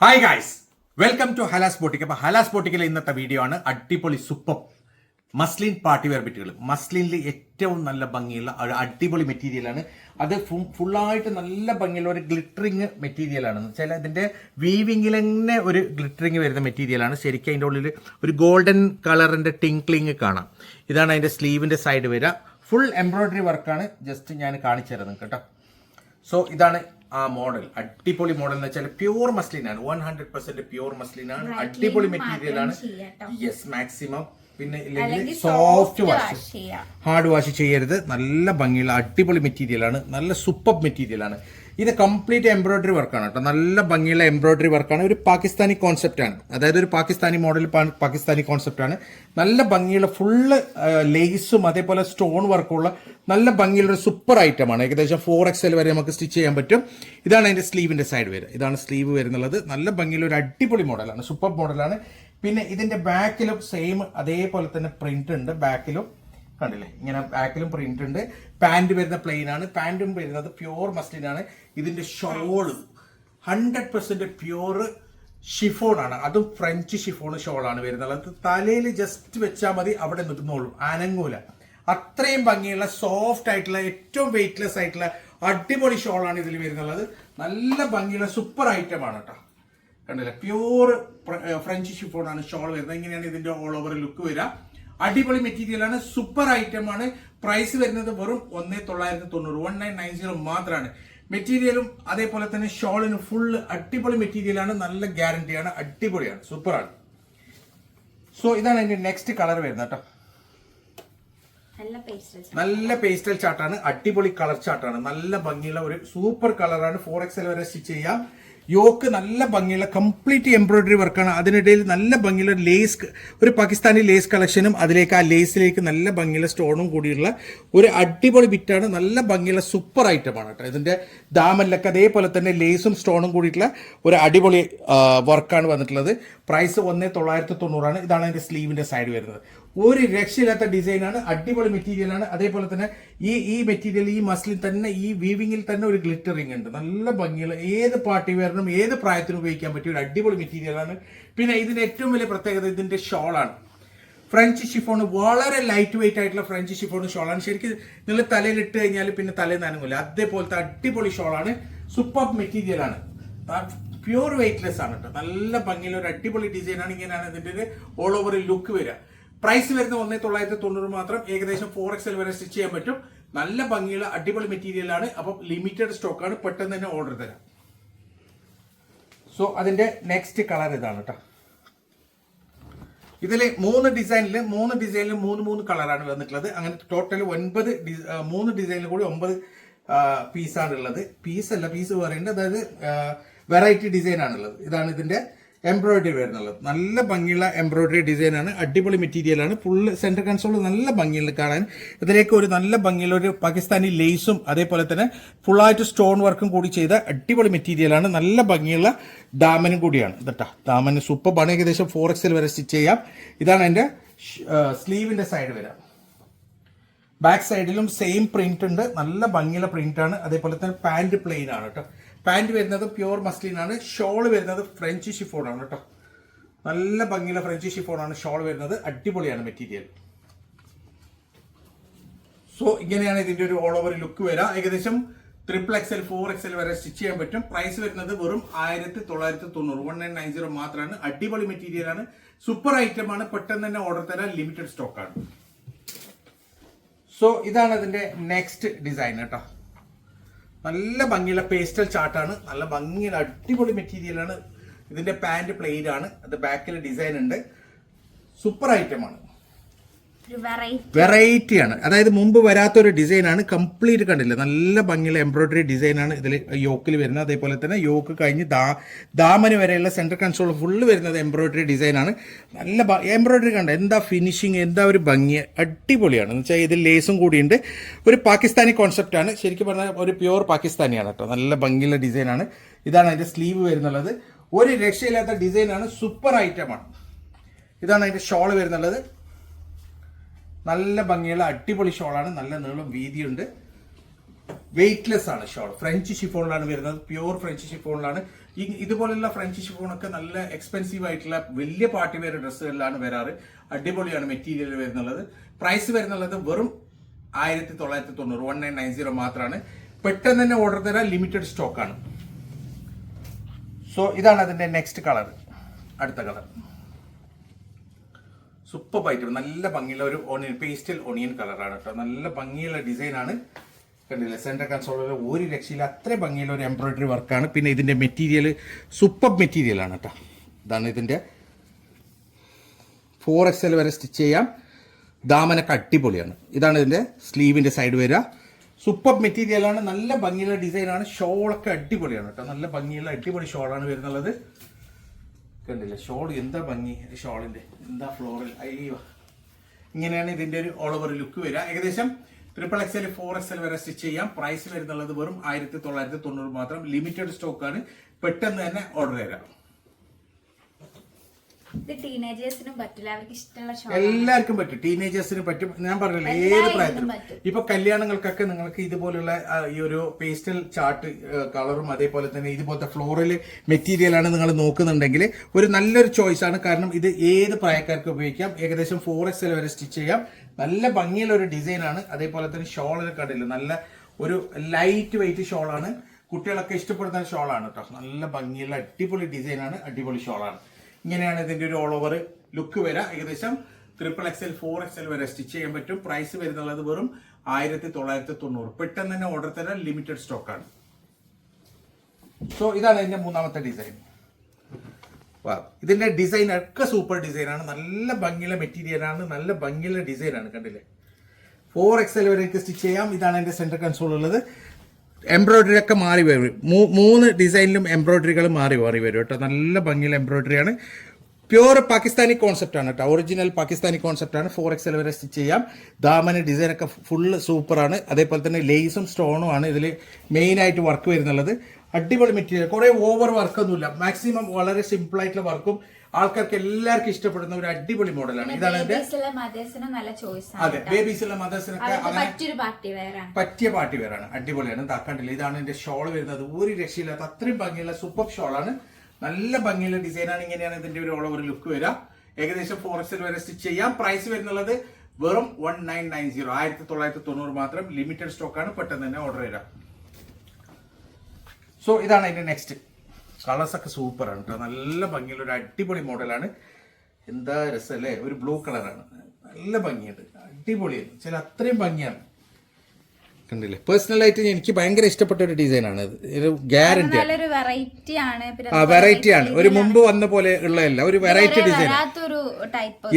Hi guys welcome to Halas boutique അപ്പൊ ഹലാസ് ബോട്ടിക്കിലെ ഇന്നത്തെ video ആണ് അടിപൊളി സൂപ്പർ മസ്ലിൻ പാർട്ടി വെയർ ബിറ്റുകൾ മസ്ലിനിൽ ഏറ്റവും നല്ല ഭംഗിയുള്ള ഒരു അടിപൊളി മെറ്റീരിയലാണ് അത് ഫുള്ളായിട്ട് നല്ല ഭംഗിയുള്ള ഒരു ഗ്ലിറ്ററിങ് മെറ്റീരിയലാണ് എന്ന് വെച്ചാൽ അതിന്റെ വീവിങ്ങിൽ തന്നെ ഒരു ഗ്ലിറ്ററിങ് വരുന്ന മെറ്റീരിയലാണ് ശരിക്കും അതിന്റെ ഉള്ളിൽ ഒരു ഗോൾഡൻ കളറിന്റെ ടിങ്ക്ലിങ് കാണാം. ഇതാണ് അതിന്റെ സ്ലീവിന്റെ സൈഡ് വരിക. ഫുൾ എംബ്രോയിഡറി വർക്കാണ് ജസ്റ്റ് ഞാൻ കാണിച്ചു തരുന്നത് കേട്ടോ. സോ ഇതാണ് ആ മോഡൽ അടിപൊളി മോഡൽ എന്ന് വെച്ചാൽ പ്യൂർ മസ്ലിൻ ആണ്. One hundred percent pure muslin ആണ്. അടിപൊളി മെറ്റീരിയൽ ആണ്. യെസ് മാക്സിമം പിന്നെ ഇല്ലെങ്കിൽ സോഫ്റ്റ് വാഷ് ഹാർഡ് വാഷ് ചെയ്യരുത്. നല്ല ഭംഗിയുള്ള അടിപൊളി മെറ്റീരിയൽ ആണ്. നല്ല സൂപ്പർ മെറ്റീരിയൽ ആണ്. ഇത് കംപ്ലീറ്റ് എംബ്രോയിഡറി വർക്കാണ് കേട്ടോ. നല്ല ഭംഗിയുള്ള എംബ്രോയിഡറി വർക്കാണ് ഒരു പാകിസ്ഥാനി കോൺസെപ്റ്റ് ആണ്. അതായത് ഒരു പാകിസ്ഥാനി മോഡൽ പാകിസ്ഥാനി കോൺസെപ്റ്റ് ആണ്. നല്ല ഭംഗിയുള്ള ഫുള്ള് ലേസും അതേപോലെ സ്റ്റോൺ വർക്കുള്ള നല്ല ഭംഗിയുള്ള ഒരു സൂപ്പർ ഐറ്റം ആണ്. ഏകദേശം ഫോർ എക്സ് വരെ നമുക്ക് സ്റ്റിച്ച് ചെയ്യാൻ പറ്റും. ഇതാണ് അതിന്റെ സ്ലീവിന്റെ സൈഡ് വരെ ഇതാണ് സ്ലീവ് വരുന്നുള്ളത് നല്ല ഭംഗിയുള്ള ഒരു അടിപൊളി മോഡലാണ് സൂപ്പർ മോഡലാണ് പിന്നെ ഇതിന്റെ ബാക്കിലും സെയിം അതേപോലെ തന്നെ പ്രിന്റ് ഉണ്ട്. ബാക്കിലും കണ്ടില്ലേ? ഇങ്ങനെ ബാക്കിലും പ്രിന്റ് ഉണ്ട്. പാന്റ് വരുന്ന പ്ലെയിൻ ആണ്. പാന്റും വരുന്നത് പ്യൂർ മസ്ലിൻ ആണ്. ഇതിന്റെ shawl hundred percent pure chiffon ആണ്. അതും ഫ്രഞ്ച് ഷിഫോൺ ഷോളാണ് വരുന്നത്. അത് തലയിൽ ജസ്റ്റ് വെച്ചാൽ മതി. അവിടെ നിൽക്കുന്നോളും അനങ്ങൂല. അത്രയും ഭംഗിയുള്ള സോഫ്റ്റ് ആയിട്ടുള്ള ഏറ്റവും വെയിറ്റ്ലെസ് ആയിട്ടുള്ള അടിപൊളി ഷോൾ ആണ് ഇതിൽ വരുന്നത്. നല്ല ഭംഗിയുള്ള സൂപ്പർ ഐറ്റം ആണ് കേട്ടോ കണ്ടില്ലേ? പ്യൂർ ഫ്രഞ്ച് ഷിഫോൺ ആണ് ഷോൾ വരുന്നത്. ഇങ്ങനെയാണ് ഇതിന്റെ ഓൾ ഓവർ ലുക്ക് വരിക. അടിപൊളി മെറ്റീരിയലാണ് സൂപ്പർ ഐറ്റം ആണ്. പ്രൈസ് വരുന്നത് വെറും ഒന്നേ തൊള്ളായിരത്തി തൊണ്ണൂറ് വൺ നയൻ നയൻ സീറോ മാത്രമാണ് മെറ്റീരിയലും അതേപോലെ തന്നെ ഷോളിന് ഫുൾ അടിപൊളി മെറ്റീരിയലാണ് നല്ല ഗ്യാരണ്ടിയാണ് അടിപൊളിയാണ് സൂപ്പറാണ് സോ ഇതാണ് എന്റെ നെക്സ്റ്റ് കളർ വരുന്നത് കേട്ടോ. നല്ല പേസ്റ്റൽ ചാർട്ടാണ് അടിപൊളി കളർ ചാർട്ടാണ് നല്ല ഭംഗിയുള്ള ഒരു സൂപ്പർ കളറാണ് ഫോർ എക്സൽ വരെ സ്റ്റിച്ച് ചെയ്യാം. യോക്ക് നല്ല ഭംഗിയുള്ള കംപ്ലീറ്റ് എംബ്രോയിഡറി വർക്കാണ്. അതിനിടയിൽ നല്ല ഭംഗിയുള്ള ലേസ് ഒരു പാകിസ്ഥാനി ലേസ് കളക്ഷനും അതിലേക്ക് ആ ലേസിലേക്ക് നല്ല ഭംഗിയുള്ള സ്റ്റോണും കൂടിയുള്ള ഒരു അടിപൊളി ബിറ്റാണ് നല്ല ഭംഗിയുള്ള സൂപ്പർ ഐറ്റമാണ് കേട്ടോ. ഇതിന്റെ ദാമല്ലൊക്കെ അതേപോലെ തന്നെ ലേസും സ്റ്റോണും കൂടിയിട്ടുള്ള ഒരു അടിപൊളി വർക്കാണ് വന്നിട്ടുള്ളത്. പ്രൈസ് ഒന്നേ തൊള്ളായിരത്തി തൊണ്ണൂറാണ്. ഇതാണ് അതിന്റെ സ്ലീവിന്റെ സൈഡ് വരുന്നത്. ഒരു രക്ഷയില്ലാത്ത ഡിസൈനാണ് അടിപൊളി മെറ്റീരിയലാണ്. അതേപോലെ തന്നെ ഈ ഈ മെറ്റീരിയൽ ഈ മസ്ലിൻ തന്നെ ഈ വീവിങ്ങിൽ തന്നെ ഒരു ഗ്ലിറ്ററിങ് ഉണ്ട്. നല്ല ഭംഗിയുള്ള ഏത് പാർട്ടി വെയറിനും ഏത് പ്രായത്തിനും ഉപയോഗിക്കാൻ പറ്റിയ ഒരു അടിപൊളി മെറ്റീരിയലാണ്. പിന്നെ ഇതിന്റെ ഏറ്റവും വലിയ പ്രത്യേകത ഇതിന്റെ ഷോളാണ്. ഫ്രഞ്ച് ഷിഫോൺ വളരെ ലൈറ്റ് വെയിറ്റ് ആയിട്ടുള്ള ഫ്രഞ്ച് ഷിഫോൺ ഷോളാണ്. ശരിക്കും നിങ്ങൾ തലയിൽ ഇട്ട് കഴിഞ്ഞാൽ പിന്നെ തലയിൽ നനങ്ങില്ല അതേപോലത്തെ അടിപൊളി ഷോളാണ്. സൂപ്പർ മെറ്റീരിയൽ ആണ്. പ്യൂർ വെയിറ്റ്ലെസ് ആണ് കേട്ടോ നല്ല ഭംഗിയുള്ള ഒരു അടിപൊളി ഡിസൈനാണ് ഇങ്ങനെയാണ് ഇതിന്റെ ഓൾ ഓവർ ലുക്ക് വരിക. പ്രൈസ് വരുന്ന ഒന്നേ തൊള്ളായിരത്തി തൊണ്ണൂറ് മാത്രം ഏകദേശം ഫോർ എക്സൽ വരെ സ്റ്റിച്ച് ചെയ്യാൻ പറ്റും. നല്ല ഭംഗിയുള്ള അടിപൊളി മെറ്റീരിയൽ ആണ്. അപ്പം ലിമിറ്റഡ് സ്റ്റോക്ക് ആണ്. പെട്ടെന്ന് തന്നെ ഓർഡർ തരാം. സോ അതിന്റെ നെക്സ്റ്റ് കളർ ഇതാണ് കേട്ടോ ഇതിൽ മൂന്ന് ഡിസൈനിൽ മൂന്ന് ഡിസൈനിൽ മൂന്ന് മൂന്ന് കളറാണ് വന്നിട്ടുള്ളത്. അങ്ങനെ ടോട്ടൽ ഒൻപത് മൂന്ന് ഡിസൈനിൽ കൂടി ഒമ്പത് പീസാണ് ഉള്ളത്. അല്ല പീസ് പറയുന്നത് അതായത് വെറൈറ്റി ഡിസൈൻ ആണുള്ളത്. ഇതാണ് ഇതിന്റെ എംബ്രോയിഡറി വരുന്നുള്ളത് നല്ല ഭംഗിയുള്ള എംബ്രോയിഡറി ഡിസൈൻ ആണ്. അടിപൊളി മെറ്റീരിയൽ ആണ്. ഫുള്ള് സെന്റർ കൺസോൾ നല്ല ഭംഗിയുള്ള കാണാൻ. ഇതിലേക്ക് ഒരു നല്ല ഭംഗിയുള്ള ഒരു പാകിസ്ഥാനി ലേസും അതേപോലെ തന്നെ ഫുള്ളായിട്ട് സ്റ്റോൺ വർക്കും കൂടി ചെയ്ത അടിപൊളി മെറ്റീരിയൽ ആണ്. നല്ല ഭംഗിയുള്ള ദാമനും കൂടിയാണ്. ഇതട്ടാ ദാമന് സൂപ്പർ ബാണ് ഏകദേശം ഫോർ എക്സിൽ വരെ സ്റ്റിച്ച് ചെയ്യാം. ഇതാണ് എന്റെ സ്ലീവിന്റെ സൈഡ് വരാം. ബാക്ക് സൈഡിലും സെയിം പ്രിന്റ് ഉണ്ട്. നല്ല ഭംഗിയുള്ള പ്രിന്റ് ആണ്. അതേപോലെ തന്നെ പാന്റ് പ്ലെയിൻ ആണ് കേട്ടോ പാന്റ് വരുന്നത് പ്യുവർ മസ്ലിൻ ആണ്. ഷോൾ വരുന്നത് ഫ്രഞ്ച് ഷിഫോൺ ആണ് കേട്ടോ നല്ല ഭംഗിയുള്ള ഫ്രഞ്ച് ഷിഫോൺ ആണ്. ഷോൾ വരുന്നത് അടിപൊളിയാണ് മെറ്റീരിയൽ സോ ഇങ്ങനെയാണ് ഇതിന്റെ ഒരു ഓൾ ഓവർ ലുക്ക് വരിക. ഏകദേശം ട്രിപ്പിൾ എക്സൽ ഫോർ എക്സൽ വരെ സ്റ്റിച്ച് ചെയ്യാൻ പറ്റും. പ്രൈസ് വരുന്നത് വെറും ആയിരത്തി തൊള്ളായിരത്തി തൊണ്ണൂറ് വൺ നയൻ നയൻ സീറോ മാത്രമാണ് അടിപൊളി മെറ്റീരിയൽ ആണ്. സൂപ്പർ ഐറ്റം ആണ്. പെട്ടെന്ന് തന്നെ ഓർഡർ തരാൻ ലിമിറ്റഡ് സ്റ്റോക്ക് ആണ്. സോ ഇതാണ് അതിന്റെ നെക്സ്റ്റ് ഡിസൈൻ കേട്ടോ. നല്ല ഭംഗിയുള്ള പേസ്റ്റൽ ചാർട്ടാണ് നല്ല ഭംഗിയുള്ള അടിപൊളി മെറ്റീരിയൽ ആണ്. ഇതിന്റെ പാന്റ് പ്ലെയിൻ ആണ്. അത് ബാക്കിൽ ഡിസൈൻ ഉണ്ട്. സൂപ്പർ ഐറ്റം ആണ്. ഒരു വെറൈറ്റി ആണ്. അതായത് മുമ്പ് വരാത്തൊരു ഡിസൈൻ ആണ് കംപ്ലീറ്റ് കണ്ടില്ല? നല്ല ഭംഗിയുള്ള എംബ്രോയിഡറി ഡിസൈൻ ആണ് ഇതിൽ യോക്കിൽ വരുന്നത്. അതേപോലെ തന്നെ യോക്ക് കഴിഞ്ഞ് ദാ ദാമന് വരെയുള്ള സെന്റർ കൺസോൾ ഫുള്ള് വരുന്നത് എംബ്രോയിഡറി ഡിസൈൻ ആണ്. നല്ല എംബ്രോയിഡറി കണ്ട? എന്താ ഫിനിഷിങ് എന്താ ഒരു ഭംഗി? അടിപൊളിയാണ്. എന്ന് വെച്ചാൽ ഇതിൽ ലേസും കൂടിയുണ്ട്. ഒരു പാകിസ്ഥാനി കോൺസെപ്റ്റ് ആണ്. ശരിക്കും പറഞ്ഞാൽ ഒരു പ്യുവർ പാകിസ്ഥാനിയാണ് കേട്ടോ നല്ല ഭംഗിയുള്ള ഡിസൈൻ ആണ്. ഇതാണ് അതിന്റെ സ്ലീവ് വരുന്നുള്ളത്. ഒരു രക്ഷയില്ലാത്ത ഡിസൈനാണ് സൂപ്പർ ഐറ്റം ആണ്. ഇതാണ് അതിന്റെ ഷോൾ വരുന്നുള്ളത്. നല്ല ഭംഗിയുള്ള അടിപൊളി ഷോളാണ്. നല്ല നീളം വീതിയുണ്ട്. വെയ്റ്റ്ലെസ് ആണ് ഷോൾ. ഫ്രഞ്ച് ഷിഫോണിലാണ് വരുന്നത്. പ്യുവർ ഫ്രഞ്ച് ഷിഫോണിലാണ് ഈ ഇതുപോലെയുള്ള ഫ്രഞ്ച് ഷിഫോണൊക്കെ നല്ല എക്സ്പെൻസീവ് ആയിട്ടുള്ള വലിയ പാർട്ടി വെയർ ഡ്രസ്സുകളിലാണ് വരാറ്. അടിപൊളിയാണ് മെറ്റീരിയൽ വരുന്നുള്ളത്. പ്രൈസ് വരുന്നുള്ളത് വെറും ആയിരത്തി തൊള്ളായിരത്തി തൊണ്ണൂറ് വൺ നയൻ നയൻ സീറോ മാത്രമാണ് പെട്ടെന്ന് തന്നെ ഓർഡർ തരാൻ ലിമിറ്റഡ് സ്റ്റോക്കാണ് സോ ഇതാണ് അതിന്റെ നെക്സ്റ്റ് കളർ അടുത്ത കളർ സൂപ്പർ നല്ല ഭംഗിയുള്ള ഒരു ഓണിയൻ പേസ്റ്റൽ ഓണിയൻ കളറാണ് കേട്ടോ നല്ല ഭംഗിയുള്ള ഡിസൈനാണ് കണ്ടില്ലേ? സെന്റർ കൺസോളിൽ ഒരു രക്ഷയിൽ അത്ര ഭംഗിയുള്ള ഒരു എംബ്രോയിഡറി വർക്കാണ് പിന്നെ ഇതിന്റെ മെറ്റീരിയൽ സൂപ്പർ മെറ്റീരിയലാണ് കേട്ടോ ഇതാണ് ഇതിന്റെ ഫോർ എക്സ് എൽ വരെ സ്റ്റിച്ച് ചെയ്യാം. ദാമനൊക്കെ അടിപൊളിയാണ്. ഇതാണ് ഇതിന്റെ സ്ലീവിന്റെ സൈഡ് വരിക. സൂപ്പർ മെറ്റീരിയലാണ് നല്ല ഭംഗിയുള്ള ഡിസൈനാണ് ഷോളൊക്കെ അടിപൊളിയാണ് കേട്ടോ നല്ല ഭംഗിയുള്ള അടിപൊളി ഷോളാണ് വരുന്നുള്ളത്. കണ്ടില്ലേ? ഷോൾ എന്താ ഭംഗി? ഷോളിന്റെ. എന്താ ഫ്ലോറൽ? അയ്യോ. ഇങ്ങനെയാണ് ഇതിന്റെ ഒരു ഓൾ ഓവർ ലുക്ക് വരിക. ഏകദേശം triple X L four X L വരെ സ്റ്റിച്ച് ചെയ്യാം. പ്രൈസ് വരുന്നുള്ളത് വെറും ആയിരത്തി തൊള്ളായിരത്തി തൊണ്ണൂറ് മാത്രം. ലിമിറ്റഡ് സ്റ്റോക്കാണ് പെട്ടെന്ന് തന്നെ ഓർഡർ തരാം ഇത് ടീനേജേഴ്സിനും പറ്റില്ല. അവർക്ക് ഇഷ്ടമുള്ള എല്ലാവർക്കും പറ്റും. ടീനേജേഴ്സിന് പറ്റും. ഞാൻ പറഞ്ഞില്ല ഏത് പ്രായത്തിലും. ഇപ്പൊ കല്യാണങ്ങൾക്കൊക്കെ നിങ്ങൾക്ക് ഇതുപോലുള്ള ഈ ഒരു പേസ്റ്റൽ ചാർട്ട് കളറും അതേപോലെ തന്നെ ഇതുപോലത്തെ ഫ്ലോറൽ മെറ്റീരിയൽ ആണ് നിങ്ങൾ നോക്കുന്നുണ്ടെങ്കിൽ ഒരു നല്ലൊരു ചോയ്സ് ആണ്. കാരണം ഇത് ഏത് പ്രായക്കാർക്കും ഉപയോഗിക്കാം. ഏകദേശം ഫോർ എക്സ് വരെ സ്റ്റിച്ച് ചെയ്യാം. നല്ല ഭംഗിയുള്ള ഒരു ഡിസൈൻ ആണ്. അതേപോലെ തന്നെ ഷോളിനെ കണ്ടില്ല നല്ല ഒരു ലൈറ്റ് വെയിറ്റ് ഷോളാണ് കുട്ടികളൊക്കെ ഇഷ്ടപ്പെടുന്ന ഷോളാണ് കേട്ടോ നല്ല ഭംഗിയുള്ള അടിപൊളി ഡിസൈനാണ് ആണ്. അടിപൊളി ഷോളാണ് ഇങ്ങനെയാണ് ഇതിന്റെ ഒരു ഓൾ ഓവർ ലുക്ക് വരിക ഏകദേശം triple X L four X L വരെ സ്റ്റിച്ച് ചെയ്യാൻ പറ്റും. പ്രൈസ് വരുന്നുള്ളത് വെറും ആയിരത്തി തൊള്ളായിരത്തി തൊണ്ണൂറ് പെട്ടെന്ന് തന്നെ ഓർഡർ തരാൻ ലിമിറ്റഡ് സ്റ്റോക്കാണ് സോ ഇതാണ് ഇതിന്റെ മൂന്നാമത്തെ ഡിസൈൻ ഇതിന്റെ ഡിസൈൻ ഒക്കെ സൂപ്പർ ഡിസൈനാണ് നല്ല ഭംഗിയുള്ള മെറ്റീരിയലാണ് നല്ല ഭംഗിയുള്ള ഡിസൈനാണ് കണ്ടില്ലേ? ഫോർ എക്സ് എൽ വരെ സ്റ്റിച്ച് ചെയ്യാം. ഇതാണ് എന്റെ സെന്റർ കൺസോൾ ഉള്ളത്. എംബ്രോയിഡറി ഒക്കെ മാറി വരും. മൂന്ന് ഡിസൈനിലും എംബ്രോയ്ഡറികൾ മാറി മാറി വരും കേട്ടോ. നല്ല ഭംഗിയുള്ള എംബ്രോയ്ഡറിയാണ് പ്യൂർ പാകിസ്ഥാനി കോൺസെപ്റ്റ് ആണ് കേട്ടോ. ഒറിജിനൽ പാകിസ്ഥാനി കോൺസെപ്റ്റ് ആണ്. ഫോർ എക്സൽ വരെ സ്റ്റിച്ച് ചെയ്യാം. ദാമന് ഡിസൈൻ ഒക്കെ ഫുള്ള് സൂപ്പറാണ് അതേപോലെ തന്നെ ലേസും സ്റ്റോണും ആണ് ഇതിൽ മെയിനായിട്ട് വർക്ക് വരുന്നുള്ളത്. അടിപൊളി മെറ്റീരിയൽ കുറേ ഓവർ വർക്കൊന്നുമില്ല മാക്സിമം വളരെ സിമ്പിൾ ആയിട്ടുള്ള വർക്കും ആൾക്കാർക്ക് എല്ലാവർക്കും ഇഷ്ടപ്പെടുന്ന ഒരു അടിപൊളി മോഡലാണ് ഇതാണ് ബേബീസിലെ അതെ ബേബീസുള്ള മദേഴ്സിനൊക്കെ പാർട്ടി പറ്റിയ പാർട്ടി വെയറാണ് അടിപൊളിയാണ്. താക്കാണ്ടില്ല ഇതാണ് എന്റെ ഷോൾ വരുന്നത്. ഒരു രക്ഷയില്ലാത്ത അത്രയും ഭംഗിയുള്ള സൂപ്പർ ഷോളാണ് നല്ല ഭംഗിയുള്ള ഡിസൈനാണ് ഇങ്ങനെയാണ് ഇതിന്റെ ഒരു ഓൾ ഓവർ ലുക്ക് വരിക. ഏകദേശം ഫോറക്സിൽ വരെ സ്റ്റിച്ച് ചെയ്യാം. പ്രൈസ് വരുന്നുള്ളത് വെറും വൺ നയൻ നയൻ സീറോ ആയിരത്തി തൊള്ളായിരത്തി തൊണ്ണൂറ് മാത്രം. ലിമിറ്റഡ് സ്റ്റോക്കാണ് പെട്ടെന്ന് തന്നെ ഓർഡർ ചെയ്യാം സോ ഇതാണ് അതിന്റെ നെക്സ്റ്റ് കളേഴ്സ് ഒക്കെ സൂപ്പറാണ് കേട്ടോ നല്ല ഭംഗിയുള്ള ഒരു അടിപൊളി മോഡലാണ് എന്താ രസമല്ലേ ഒരു ബ്ലൂ കളറാണ് നല്ല ഭംഗിയുണ്ട്. അടിപൊളിയാണ്. ചില അത്രയും ഭംഗിയാണ്. കണ്ടില്ലേ? പേഴ്സണലായിട്ട് എനിക്ക് ഭയങ്കര ഇഷ്ടപ്പെട്ട ഒരു ഡിസൈനാണ് ഒരു ഗ്യാരണ്ടി നല്ലൊരു വെറൈറ്റി ആണ്. ആ വെറൈറ്റി ആണ്. ഒരു മുമ്പ് വന്ന പോലെ ഉള്ളതല്ല ഒരു വെറൈറ്റി ഡിസൈൻ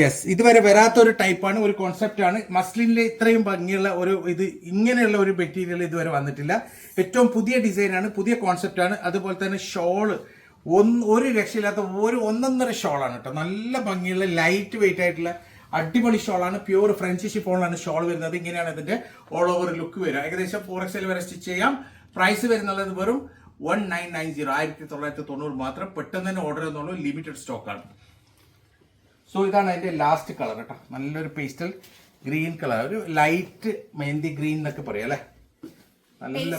യെസ് ഇതുവരെ വരാത്ത ഒരു ടൈപ്പാണ് ഒരു കോൺസെപ്റ്റ് ആണ്. മസ്ലിനിലെ ഇത്രയും ഭംഗിയുള്ള ഒരു ഇത് ഇങ്ങനെയുള്ള ഒരു മെറ്റീരിയൽ ഇതുവരെ വന്നിട്ടില്ല. ഏറ്റവും പുതിയ ഡിസൈനാണ് പുതിയ കോൺസെപ്റ്റ് ആണ്. അതുപോലെ തന്നെ ഷോൾ ഒന്ന് ഒരു രക്ഷയില്ലാത്ത ഒരു ഒന്നൊന്നര ഷോളാണ് കേട്ടോ നല്ല ഭംഗിയുള്ള ലൈറ്റ് വെയിറ്റ് ആയിട്ടുള്ള അടിപൊളി ഷോളാണ്. പ്യൂർ ഫ്രഞ്ച് ഷിഫോണിലാണ് ഷോൾ വരുന്നത്. ഇങ്ങനെയാണ് ഇതിന്റെ ഓൾ ഓവർ ലുക്ക് വരിക. ഏകദേശം ഫോർ എക്സ് വരെ സ്റ്റിച്ച് ചെയ്യാം. പ്രൈസ് വരുന്നുള്ളത് വെറും വൺ നയൻ നയൻ സീറോ ആയിരത്തി തൊള്ളായിരത്തി തൊണ്ണൂറ് മാത്രം പെട്ടെന്ന് തന്നെ ഓർഡർ ചെയ്യുന്നുള്ളൂ. ലിമിറ്റഡ് സ്റ്റോക്കാണ് സോ ഇതാണ് അതിന്റെ ലാസ്റ്റ് കളർ കേട്ടോ. നല്ലൊരു പേസ്റ്റൽ ഗ്രീൻ കളർ ഒരു ലൈറ്റ് മെഹന്തി ഗ്രീൻ എന്നൊക്കെ പറയാം അല്ലെ? നല്ല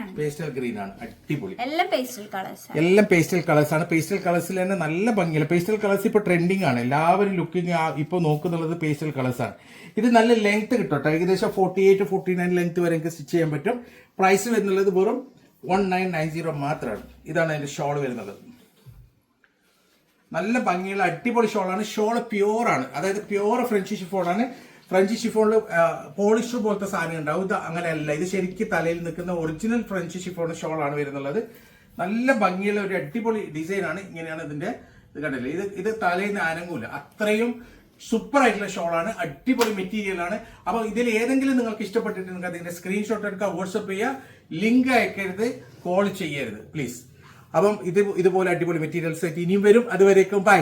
ആണ്. പേസ്റ്റൽ ഗ്രീൻ ആണ്. അടിപൊളി. എല്ലാം പേസ്റ്റൽ കളേഴ്സ് എല്ലാം പേസ്റ്റൽ കളേഴ്സ് ആണ്. പേസ്റ്റൽ കളേഴ്സിൽ തന്നെ നല്ല ഭംഗിയില്ല പേസ്റ്റൽ കളേഴ്സ് ഇപ്പൊ ട്രെൻഡിങ് ആണ്. എല്ലാവരും ലുക്കിങ് ഇപ്പൊ നോക്കുന്നുള്ളത് പേസ്റ്റൽ കളേഴ്സ് ആണ്. ഇത് നല്ല ലെങ്ത് കിട്ടും ഏകദേശം forty eight forty nine length വരെ എനിക്ക് സ്റ്റിച്ച് ചെയ്യാൻ പറ്റും. പ്രൈസ് വരുന്നുള്ളത് വെറും വൺ നയൻ നയൻ സീറോ മാത്രമാണ് ഇതാണ് അതിന്റെ ഷോൾ വരുന്നത്. നല്ല ഭംഗിയുള്ള അടിപൊളി ഷോളാണ് ഷോൾ പ്യുവർ ആണ്. അതായത് പ്യുവർ ഫ്രഞ്ച് ഷിഫോണാണ് ഫ്രഞ്ച് ഷിഫോണിൽ പോളിഷ് പോലത്തെ സാധനം ഉണ്ടാവും. ഇത് അങ്ങനെയല്ല. ഇത് ശരിക്കും തലയിൽ നിൽക്കുന്ന ഒറിജിനൽ ഫ്രഞ്ച് ഷിഫോൺ ഷോൾ ആണ് വരുന്നുള്ളത്. നല്ല ഭംഗിയുള്ള ഒരു അടിപൊളി ഡിസൈനാണ് ഇങ്ങനെയാണ് ഇതിന്റെ ഇത് കണ്ടില്ലേ? ഇത് ഇത് തലയിൽ നിന്ന് അനങ്ങൂല. അത്രയും സൂപ്പർ ആയിട്ടുള്ള ഷോൾ ആണ് അടിപൊളി മെറ്റീരിയൽ ആണ്. അപ്പൊ ഇതിൽ ഏതെങ്കിലും നിങ്ങൾക്ക് ഇഷ്ടപ്പെട്ടിട്ട് നിങ്ങൾക്ക് അതിന്റെ സ്ക്രീൻഷോട്ട് എടുക്കുക വാട്സപ്പ് ചെയ്യുക ലിങ്ക് അയക്കരുത് കോൾ ചെയ്യരുത്. പ്ലീസ് അപ്പം ഇത് ഇതുപോലെ അടിപൊളി മെറ്റീരിയൽസ് ആയിട്ട് ഇനിയും വരും. അതുവരേക്കും ബൈ